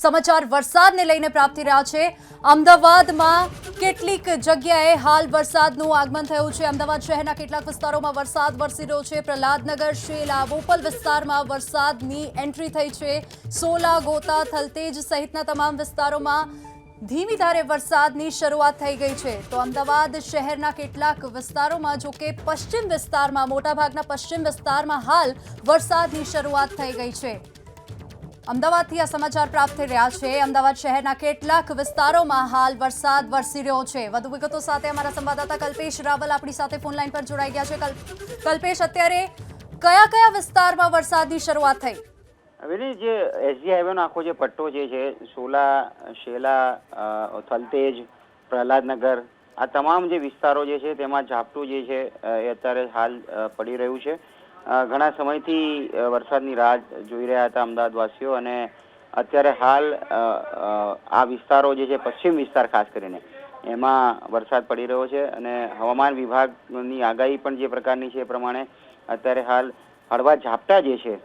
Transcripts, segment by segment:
સમાચાર વરસાદને લઈને પ્રાપ્ત રહ્યા છે. અમદાવાદમાં કેટલીક જગ્યાએ હાલ વરસાદનું આગમન થયું છે. અમદાવાદ શહેરના કેટલાક વિસ્તારોમાં વરસાદ વરસી રહ્યો છે. પ્રહલાદનગર, શેલા, બોપલ વિસ્તારમાં વરસાદની એન્ટ્રી થઈ છે. સોલા, ગોતા, થલતેજ સહિતના તમામ વિસ્તારોમાં ધીમી ધારે વરસાદની શરૂઆત થઈ ગઈ છે. તો અમદાવાદ શહેરના કેટલાક વિસ્તારોમાં, જો કે પશ્ચિમ વિસ્તારમાં, મોટાભાગના પશ્ચિમ વિસ્તારમાં હાલ વરસાદની શરૂઆત થઈ ગઈ છે. અમદાવાદથી આ સમાચાર પ્રાપ્ત થઈ રહ્યા છે. અમદાવાદ શહેરના કેટલાક વિસ્તારોમાં હાલ વરસાદ વરસી રહ્યો છે. વધુ વિગતો સાથે અમારા સંવાદદાતા કલ્પેશ રાવલ આપણી સાથે ફોનલાઈન પર જોડાઈ ગયા છે. કલ્પ- કલ્પેશ, અત્યારે કયા કયા વિસ્તારમાં વરસાદની શરૂઆત થઈ? હવેલી જે એસજી હાઈવેનો આખો જે પટ્ટો જે છે, સોલા, શેલા થલતેજ, પ્રહલાદનગર, આ તમામ જે વિસ્તારો જે છે તેમાં ઝાપટું જે છે એ અત્યારે હાલ પડી રહ્યું છે. ઘણા સમયથી વરસાદની રાહ જોઈ રહ્યા હતા અમદાવાદવાસીઓ અને અત્યારે હાલ આ વિસ્તારો જે છે, પશ્ચિમ વિસ્તાર ખાસ કરીને, એમાં વરસાદ પડી રહ્યો છે અને હવામાન વિભાગની આગાહી પણ જે પ્રકારની છે એ પ્રમાણે અત્યારે હાલ હળવા ઝાપટા જે છે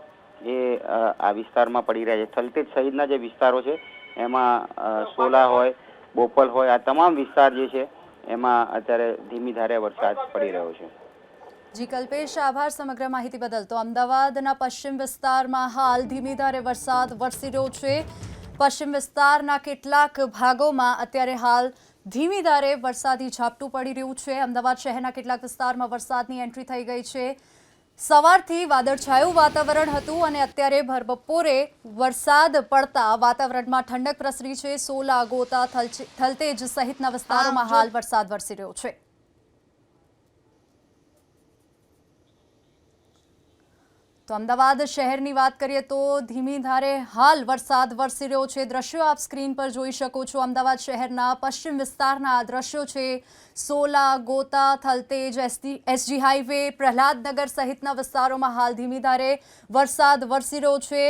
એ આ વિસ્તારમાં પડી રહ્યા છે. થલતેજ સહિતના જે વિસ્તારો છે, એમાં સોલા હોય, બોપલ હોય, આ તમામ વિસ્તાર જે છે, એમાં અત્યારે ધીમી ધારે વરસાદ પડી રહ્યો છે. જી કલ્પેશ આભાર સમગ્ર માહિતી બદલ. તો અમદાવાદના પશ્ચિમ વિસ્તારમાં હાલ ધીમી ધારે વરસાદ વરસી રહ્યો છે. પશ્ચિમ વિસ્તારના કેટલાક ભાગોમાં અત્યારે હાલ ધીમી ધારે વરસાદી ઝાપટું પડી રહ્યું છે. અમદાવાદ શહેરના કેટલાક વિસ્તારમાં વરસાદની એન્ટ્રી થઈ ગઈ છે. સવારથી વાદળછાયું વાતાવરણ હતું અને અત્યારે ભરબપોરે વરસાદ પડતા વાતાવરણમાં ઠંડક પ્રસરી છે. સોલા ગોતા થલતેજ સહિતના વિસ્તારોમાં હાલ વરસાદ વરસી રહ્યો છે. તો અમદાવાદ શહેરની વાત કરીએ તો ધીમી ધારે હાલ વરસાદ વરસી રહ્યો છે. દ્રશ્યો આપ સ્ક્રીન પર જોઈ શકો છો. અમદાવાદ શહેરના પશ્ચિમ વિસ્તારના આ દ્રશ્યો છે. Sola, Gota, Thaltej ST SG highway, Prahladnagar સહિતના વિસ્તારોમાં હાલ ધીમી ધારે વરસાદ વરસી રહ્યો છે.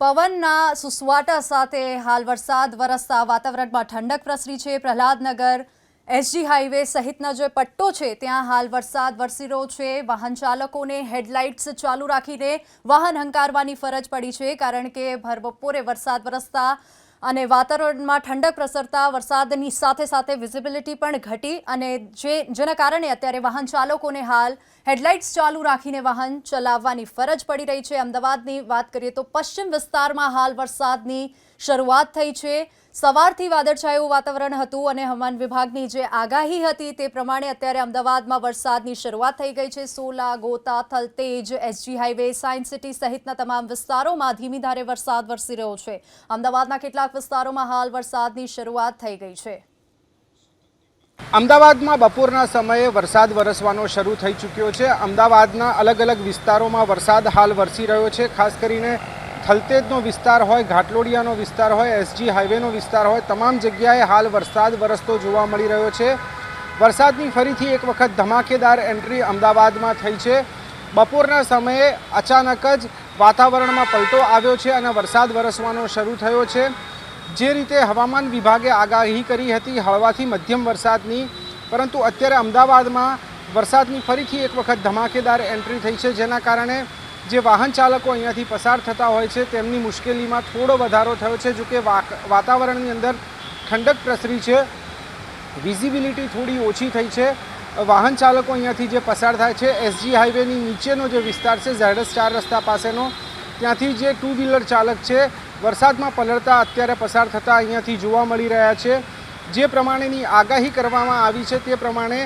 પવનના સુસવાટા સાથે હાલ વરસાદ વરસતા વાતાવરણમાં ઠંડક પ્રસરી છે. પ્રહલાદનગર એસજી હાઈવે સહિતના જે પટ્ટો છે, ત્યાં હાલ વરસાદ વરસી રહ્યો છે. વાહન ચાલકોને હેડલાઇટ્સ ચાલુ રાખીને વાહન હંકારવાની ફરજ પડી છે, કારણ કે ભર બપોરે વરસાદ વરસતા અને વાતાવરણમાં ઠંડક પ્રસરતા વરસાદની સાથે સાથે વિઝિબિલિટી પણ ઘટી અને જે, જેના કારણે અત્યારે વાહન ચાલકોને હાલ હેડલાઇટ્સ ચાલુ રાખીને વાહન ચલાવવાની ફરજ પડી રહી છે. અમદાવાદની વાત કરીએ તો પશ્ચિમ વિસ્તારમાં હાલ વરસાદની શરૂઆત થઈ છે. સવારથી વાદળછાયું વાતાવરણ હતું અને હવામાન વિભાગની જે આગાહી હતી તે પ્રમાણે અત્યારે અમદાવાદમાં વરસાદની શરૂઆત થઈ ગઈ છે. Sola, Gota, Thaltej, SG highway science city સહિતના તમામ વિસ્તારોમાં ધીમી ધારે વરસાદ વરસી રહ્યો છે. અમદાવાદના કેટલાક વિસ્તારોમાં હાલ વરસાદની શરૂઆત થઈ ગઈ છે. અમદાવાદમાં બપોરના સમયે વરસાદ વરસવાનો શરૂ થઈ ચૂક્યો છે. અમદાવાદના અલગ અલગ વિસ્તારોમાં વરસાદ હાલ વરસી રહ્યો છે, ખાસ કરીને થલતેજનો વિસ્તાર હોય, ઘાટલોડિયાનો વિસ્તાર હોય, એસજી હાઈવેનો વિસ્તાર હોય, તમામ જગ્યાએ હાલ વરસાદ વરસતો જોવા મળી રહ્યો છે. વરસાદની ફરીથી એક વખત ધમાકેદાર એન્ટ્રી અમદાવાદમાં થઈ છે. બપોરના સમયે અચાનક જ વાતાવરણમાં પલટો આવ્યો છે અને વરસાદ વરસવાનો શરૂ થયો છે. જે રીતે હવામાન વિભાગે આગાહી કરી હતી, હળવાથી મધ્યમ વરસાદની, પરંતુ અત્યારે અમદાવાદમાં વરસાદની ફરીથી એક વખત ધમાકેદાર એન્ટ્રી થઈ છે, જેના કારણે જે વાહન ચાલકો અહીંયાથી પસાર થતા હોય છે, તેમની મુશ્કેલીમાં થોડો વધારો થયો છે, જોકે વાતાવરણની અંદર ઠંડક પ્રસરી છે. વિઝિબિલિટી થોડી ઓછી થઈ છે. વાહન ચાલકો અહીંયાથી જે પસાર થાય છે એસજી હાઈવેની નીચેનો જે વિસ્તાર છે ઝેડસ ચાર રસ્તા પાસેનો, ત્યાંથી જે ટુ વ્હીલર ચાલક છે, વરસાદમાં પલળતા અત્યારે પસાર થતા અહીંયાથી જોવા મળી રહ્યા છે. જે પ્રમાણેની આગાહી કરવામાં આવી છે, તે પ્રમાણે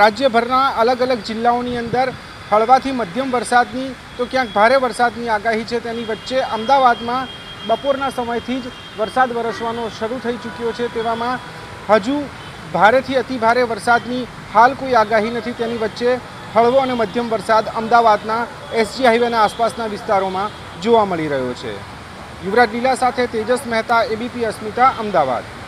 રાજ્યભરના અલગ અલગ જિલ્લાઓની અંદર હળવાથી મધ્યમ વરસાદની તો ક્યાંક ભારે વરસાદની આગાહી છે તેની વચ્ચે અમદાવાદમાં બપોરના સમયથી જ વરસાદ વરસવાનો શરૂ થઈ ચૂક્યો છે તેવામાં હજુ ભારેથી અતિ ભારે વરસાદની હાલ કોઈ આગાહી નથી. તેની વચ્ચે હળવો અને મધ્યમ વરસાદ અમદાવાદના એસજી હાઈવેના આસપાસના વિસ્તારોમાં જોવા મળી રહ્યો છે. યુવરાજ લીલા સાથે તેજસ મહેતા, એબીપી અસ્મિતા, અમદાવાદ.